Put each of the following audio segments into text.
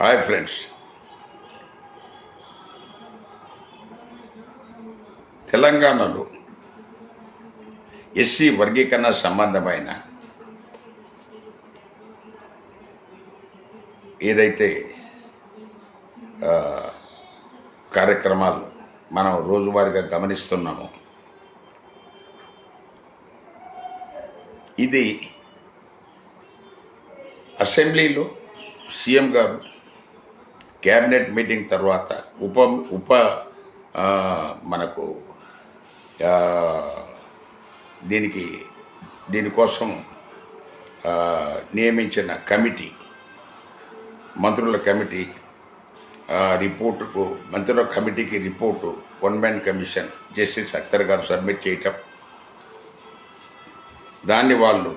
Hi friends తెలంగాణలో SC వర్గీకరణ సంబంధమైన ఏదైతే కార్యక్రమాలు మనం రోజువారీగా గమనిస్తున్నాము ఇది అసెంబ్లీలో సీఎం గారు క్యాబినెట్ మీటింగ్ తర్వాత ఉప ఉప మనకు దీనికి దీనికోసం నియమించిన కమిటీ మంత్రుల కమిటీ రిపోర్టుకు మంత్రుల కమిటీకి report one man commission justice Akhtar గారు సబ్మిట్ చేయటం. దాన్ని వాళ్ళు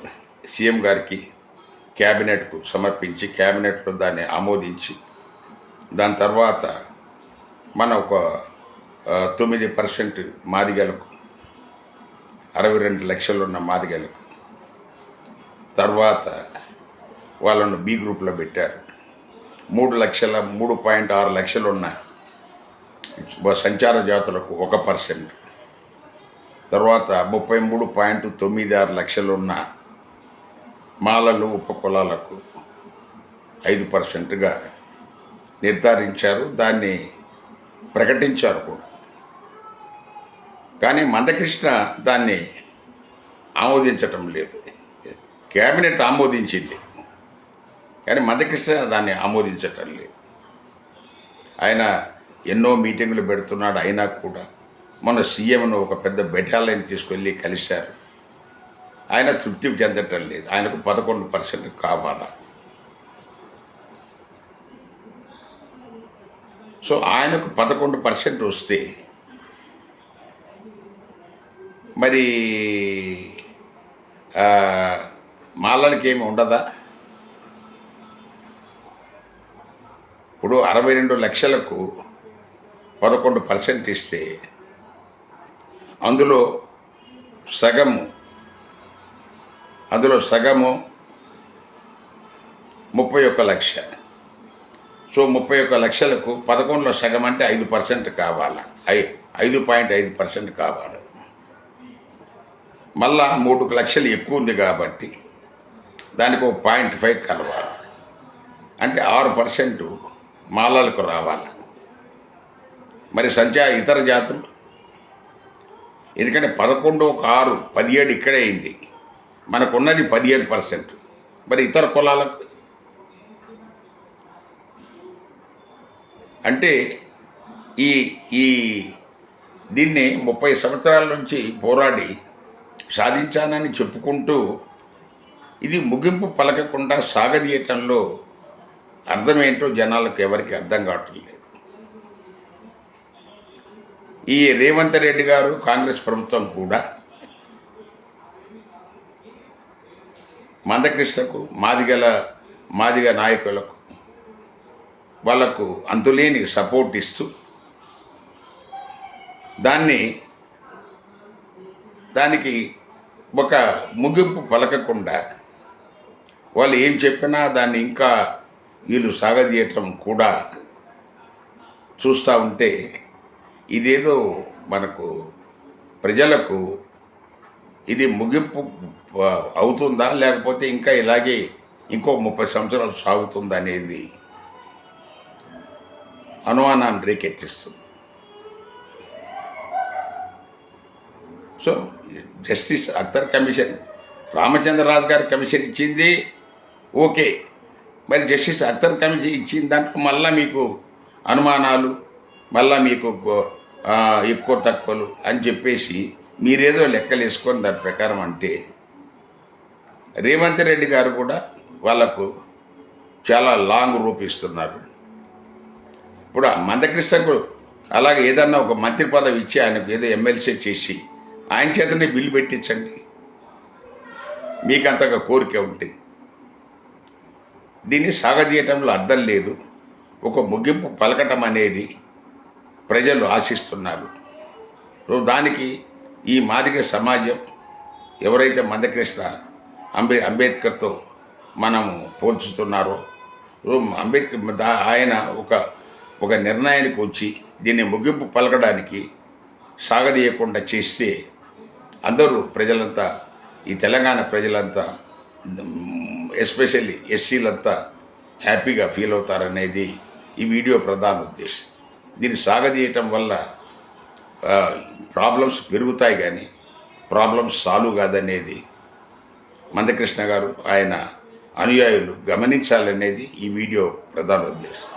సీఎం గారికి క్యాబినెట్కు సమర్పించి క్యాబినెట్లో దాన్ని ఆమోదించి దాని తర్వాత మన ఒక తొమ్మిది పర్సెంట్ మాదిగలకు అరవై రెండు లక్షలు ఉన్న మాదిగలకు. తర్వాత వాళ్ళను బి గ్రూప్లో పెట్టారు. మూడు లక్షల మూడు పాయింట్ ఆరు లక్షలు ఉన్న సంచార జాతులకు ఒక పర్సెంట్. తర్వాత ముప్పై మూడు పాయింట్ తొమ్మిది ఆరు లక్షలు ఉన్న మాలలు ఉపకులాలకు ఐదు పర్సెంట్గా నిర్ధారించారు దాన్ని ప్రకటించారు కూడా. కానీ మందకృష్ణ దాన్ని ఆమోదించటం లేదు. కేబినెట్ ఆమోదించింది. కానీ మందకృష్ణ దాన్ని ఆమోదించటం లేదు. ఆయన ఎన్నో మీటింగులు పెడుతున్నాడు అయినా కూడా మన సీఎంను ఒక పెద్ద బెటాలియన్ తీసుకెళ్ళి కలిశారు. ఆయన తృప్తి చెందటం లేదు. ఆయనకు పదకొండు పర్సెంట్ కావాలా? సో ఆయనకు పదకొండు పర్సెంట్ వస్తే మరి మాలనికి ఏమి ఉండదా? ఇప్పుడు అరవై రెండు లక్షలకు పదకొండు పర్సెంట్ ఇస్తే అందులో సగము అందులో సగము ముప్పై ఒక్క లక్ష. సో ముప్పై ఒక్క లక్షలకు పదకొండులో సగం అంటే ఐదు పర్సెంట్ కావాలి? ఐ ఐదు పాయింట్ ఐదు పర్సెంట్ కావాలి. మళ్ళా మూడు లక్షలు ఎక్కువ ఉంది కాబట్టి దానికి ఒక పాయింట్ ఫైవ్ కలవాలి. అంటే ఆరు పర్సెంట్ మాలలకు రావాలి? మరి సంచా ఇతర జాతులు? ఎందుకంటే పదకొండు ఒక ఆరు పదిహేడు ఇక్కడే అయింది. మనకున్నది పదిహేను పర్సెంట్. మరి ఇతర కులాలకు? అంటే ఈ ఈ దీన్ని ముప్పై సంవత్సరాల నుంచి పోరాడి సాధించానని చెప్పుకుంటూ ఇది ముగింపు పలకకుండా సాగదీయటంలో అర్థమేంటో జనాలకు ఎవరికి అర్థం కావట్లేదు ఈ రేవంత్ రెడ్డి గారు కాంగ్రెస్ ప్రభుత్వం కూడా మందకృష్ణకు మాదిగల మాదిగ నాయకులకు వాళ్ళకు అంతులేని సపోర్ట్ ఇస్తూ దాన్ని దానికి ఒక ముగింపు పలకకుండా వాళ్ళు ఏం చెప్పినా దాన్ని ఇంకా వీళ్ళు సాగదీయటం కూడా చూస్తూ ఉంటే ఇదేదో మనకు ప్రజలకు ఇది ముగింపు అవుతుందా? లేకపోతే ఇంకా ఇలాగే ఇంకో ముప్పై సంవత్సరాలు సాగుతుందా అనేది అనుమానాన్ని రేకెత్తిస్తుంది. So justice Akhtar commission Ramachandraraju గారు కమిషన్ ఇచ్చింది ఓకే. మరి జస్టిస్ అఖ్తర్ కమిషన్ ఇచ్చిన దాంట్లో మళ్ళీ మీకు అనుమానాలు మళ్ళీ మీకు ఎక్కువ తక్కువలు అని చెప్పేసి మీరేదో లెక్కలు వేసుకొని దాని ప్రకారం అంటే రేవంత్ రెడ్డి గారు కూడా వాళ్ళకు చాలా లాంగ్ రూపిస్తున్నారు ఇప్పుడు మందకృష్ణ మందకృష్ణకు అలాగే ఏదన్నా ఒక మంత్రి పదవి ఇచ్చి ఆయనకు ఏదో ఎమ్మెల్సీ చేసి ఆయన చేతనే బిల్లు పెట్టించండి. మీకు అంతగా కోరిక ఉంటుంది దీన్ని సాగదీయటంలో అర్థం లేదు. ఒక ముగింపు పలకటం అనేది ప్రజలు ఆశిస్తున్నారు. సో దానికి ఈ మాదిగ సమాజం ఎవరైతే మందకృష్ణ అంబే అంబేద్కర్తో మనము పోల్చుతున్నారో అంబేద్కర్ ఆయన ఒక ఒక నిర్ణయానికి వచ్చి దీన్ని ముగింపు పలకడానికి సాగదీయకుండా చేస్తే అందరూ ప్రజలంతా ఈ తెలంగాణ ప్రజలంతా ఎస్పెషల్లీ ఎస్సీలంతా హ్యాపీగా ఫీల్ అవుతారనేది ఈ వీడియో ప్రధాన ఉద్దేశం. దీన్ని సాగదీయటం వల్ల ప్రాబ్లమ్స్ పెరుగుతాయి కానీ ప్రాబ్లమ్స్ సాల్వ్ కాదనేది మందకృష్ణ గారు ఆయన అనుయాయులు గమనించాలనేది ఈ వీడియో ప్రధాన ఉద్దేశం.